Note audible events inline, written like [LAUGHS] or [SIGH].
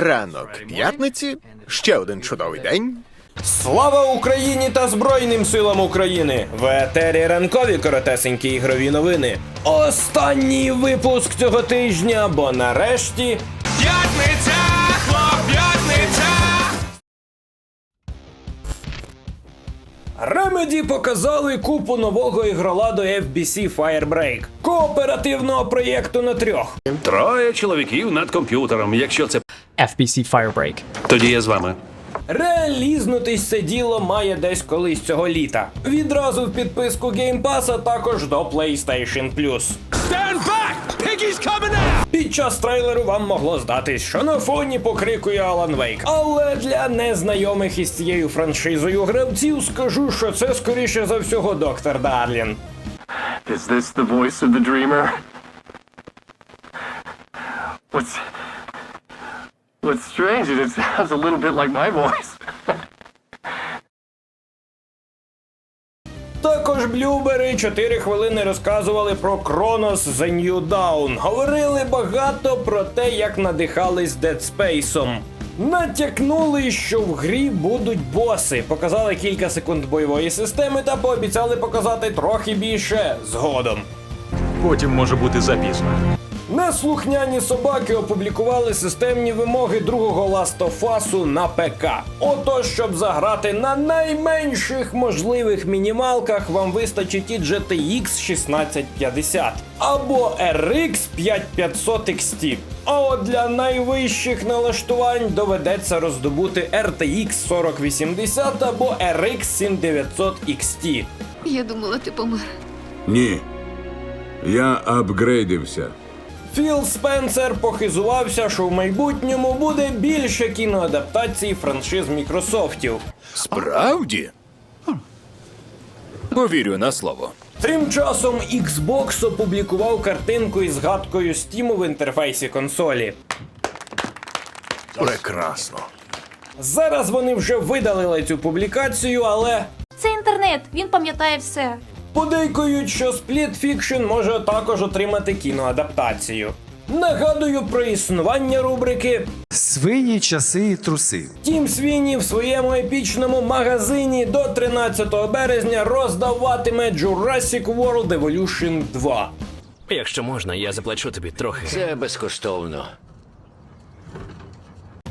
Ранок п'ятниці, ще один чудовий день. Слава Україні та Збройним силам України! В етері ранкові коротесенькі ігрові новини. Останній випуск цього тижня, бо нарешті П'ятниця, хлоп'ятниця! Remedy показали купу нового ігроладу FBC Firebreak, кооперативного проєкту на трьох. Троє чоловіків над комп'ютером. Якщо це FBC Firebreak. тоді я з вами. Реалізнутись це діло має десь колись цього літа. Відразу в підписку Game Pass, а також до PlayStation Plus. Stand back! Piggy's coming out! Під час трейлеру вам могло здатись, що на фоні покрикує Alan Wake. Але для незнайомих із цією франшизою гравців скажу, що це скоріше за всього доктор Дарлін. Is this the voice of the dreamer? What's. What's strange is it [LAUGHS] sounds a little bit like my voice. Також блюбери 4 хвилини розказували про Кронос The New Dawn. Говорили багато про те, як надихались Dead Space. Натякнули, що в грі будуть боси, показали кілька секунд бойової системи та пообіцяли показати трохи більше згодом. Потім може бути запізно. Неслухняні собаки опублікували системні вимоги другого Us на ПК. Ото, щоб заграти на найменших можливих мінімалках, вам вистачить і GTX 1650 або RX 5500 XT. А от для найвищих налаштувань доведеться роздобути RTX 4080 або RX 7900 XT. Я думала, ти помер. Ні. Я апгрейдився. Філ Спенсер похизувався, що в майбутньому буде більше кіноадаптацій франшиз Мікрософтів. Справді? Повірю на слово. Тим часом Xbox опублікував картинку із згадкою Steam в інтерфейсі консолі. Прекрасно. Зараз вони вже видалили цю публікацію, але Це інтернет, він пам'ятає все. Подейкують, що Split Fiction може також отримати кіноадаптацію. Нагадую про існування рубрики Свині, часи і труси. Тім Свіні в своєму епічному магазині до 13 березня роздаватиме Jurassic World Evolution 2. Якщо можна, я заплачу тобі трохи. Це безкоштовно.